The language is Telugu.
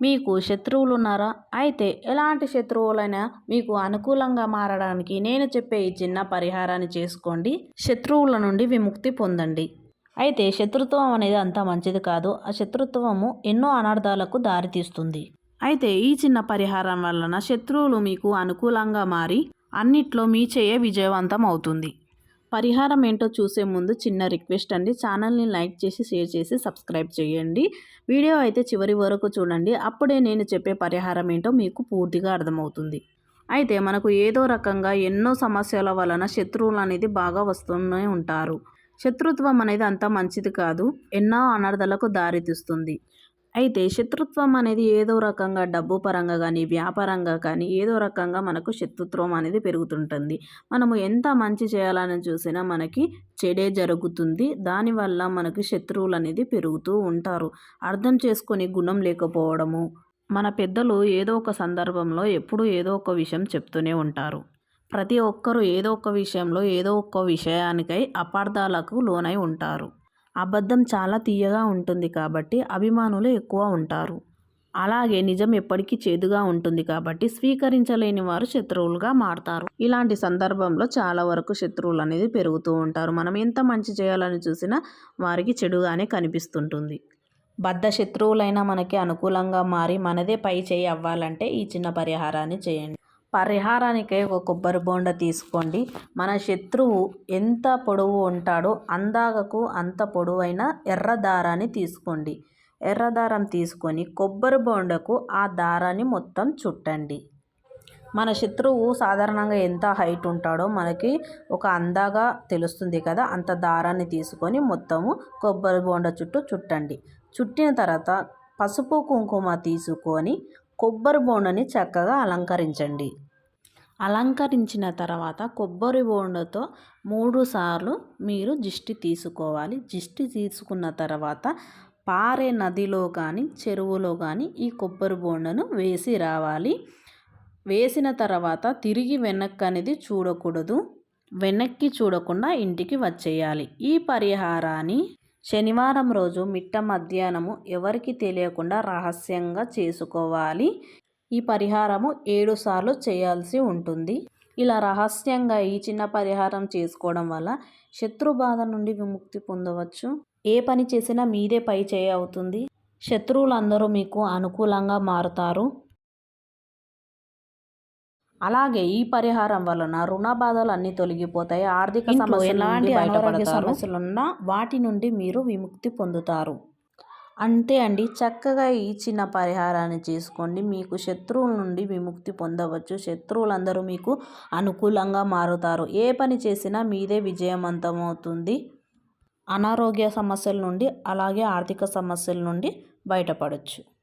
మీకు శత్రువులు ఉన్నారా అయితే ఎలాంటి శత్రువులైనా మీకు అనుకూలంగా మారడానికి నేను చెప్పే ఈ చిన్న పరిహారాన్ని చేసుకోండి. శత్రువుల నుండి విముక్తి పొందండి. అయితే శత్రుత్వం అనేది అంత మంచిది కాదు. ఆ శత్రుత్వము ఎన్నో అనర్థాలకు దారితీస్తుంది. అయితే ఈ చిన్న పరిహారం వలన శత్రువులు మీకు అనుకూలంగా మారి అన్నిట్లో మీ చేయ విజయవంతం అవుతుంది. పరిహారం ఏంటో చూసే ముందు చిన్న రిక్వెస్ట్ అండి. ఛానల్ని లైక్ చేసి షేర్ చేసి సబ్స్క్రైబ్ చేయండి. వీడియో అయితే చివరి వరకు చూడండి. అప్పుడే నేను చెప్పే పరిహారం ఏంటో మీకు పూర్తిగా అర్థమవుతుంది. అయితే మనకు ఏదో రకంగా ఎన్నో సమస్యల వలన శత్రువులు అనేది బాగా వస్తూనే ఉంటారు. శత్రుత్వం అనేది అంత మంచిది కాదు. ఎన్నో అనర్థలకు దారితీస్తుంది. అయితే శత్రుత్వం అనేది ఏదో రకంగా డబ్బు పరంగా కానీ వ్యాపారంగా కానీ ఏదో రకంగా మనకు శత్రుత్వం అనేది పెరుగుతుంటుంది. మనము ఎంత మంచి చేయాలని చూసినా మనకి చెడే జరుగుతుంది. దానివల్ల మనకి శత్రువులు అనేది పెరుగుతూ ఉంటారు. అర్థం చేసుకొని గుణం లేకపోవడము మన పెద్దలు ఏదో ఒక సందర్భంలో ఎప్పుడూ ఏదో ఒక విషయం చెప్తూనే ఉంటారు. ప్రతి ఒక్కరూ ఏదో ఒక విషయంలో ఏదో ఒక విషయానికై అపార్థాలకు లోనై ఉంటారు. అబద్ధం చాలా తీయగా ఉంటుంది కాబట్టి అభిమానులు ఎక్కువ ఉంటారు. అలాగే నిజం ఎప్పటికీ చేదుగా ఉంటుంది కాబట్టి స్వీకరించలేని వారు శత్రువులుగా మారతారు. ఇలాంటి సందర్భంలో చాలా వరకు శత్రువులు అనేది పెరుగుతూ ఉంటారు. మనం ఎంత మంచి చేయాలని చూసినా వారికి చెడుగానే కనిపిస్తుంటుంది. బద్ధ శత్రువులైనా మనకి అనుకూలంగా మారి మనదే పై చేయి అవ్వాలంటే ఈ చిన్న పరిహారాన్ని చేయండి. పరిహారానికై ఒక కొబ్బరి బోండ తీసుకోండి. మన శత్రువు ఎంత పొడవు ఉంటాడో అందాకకు అంత పొడవైన ఎర్ర దారాన్ని తీసుకోండి. ఎర్ర దారం తీసుకొని కొబ్బరి బోండకు ఆ దారాన్ని మొత్తం చుట్టండి. మన శత్రువు సాధారణంగా ఎంత హైట్ ఉంటాడో మనకి ఒక అందాగా తెలుస్తుంది కదా. అంత దారాన్ని తీసుకొని మొత్తము కొబ్బరి బోండ చుట్టూ చుట్టండి. చుట్టిన తర్వాత పసుపు కుంకుమ తీసుకొని కొబ్బరి బోండని చక్కగా అలంకరించండి. అలంకరించిన తర్వాత కొబ్బరి బోండతో మూడు సార్లు మీరు దిష్టి తీసుకోవాలి. దిష్టి తీసుకున్న తర్వాత పారే నదిలో కానీ చెరువులో కానీ ఈ కొబ్బరి బోండను వేసి రావాలి. వేసిన తర్వాత తిరిగి వెనక్కి అనేది చూడకూడదు. వెనక్కి చూడకుండా ఇంటికి వచ్చేయాలి. ఈ పరిహారాన్ని శనివారం రోజు మిట్ట మధ్యాహ్నము ఎవరికి తెలియకుండా రహస్యంగా చేసుకోవాలి. ఈ పరిహారము ఏడు సార్లు చేయాల్సి ఉంటుంది. ఇలా రహస్యంగా ఈ చిన్న పరిహారం చేసుకోవడం వల్ల శత్రు బాధ నుండి విముక్తి పొందవచ్చు. ఏ పని చేసినా మీదే పై చేయ అవుతుంది. శత్రువులందరూ మీకు అనుకూలంగా మారుతారు. అలాగే ఈ పరిహారం వలన రుణ బాధలు అన్నీ తొలగిపోతాయి. ఆర్థిక సమస్యలు ఎలాంటి సమస్యలున్నా వాటి నుండి మీరు విముక్తి పొందుతారు. అంతే అండి చక్కగా ఈ చిన్న పరిహారాన్ని చేసుకోండి. మీకు శత్రువుల నుండి విముక్తి పొందవచ్చు. శత్రువులందరూ మీకు అనుకూలంగా మారుతారు. ఏ పని చేసినా మీదే విజయవంతమవుతుంది. అనారోగ్య సమస్యల నుండి అలాగే ఆర్థిక సమస్యల నుండి బయటపడవచ్చు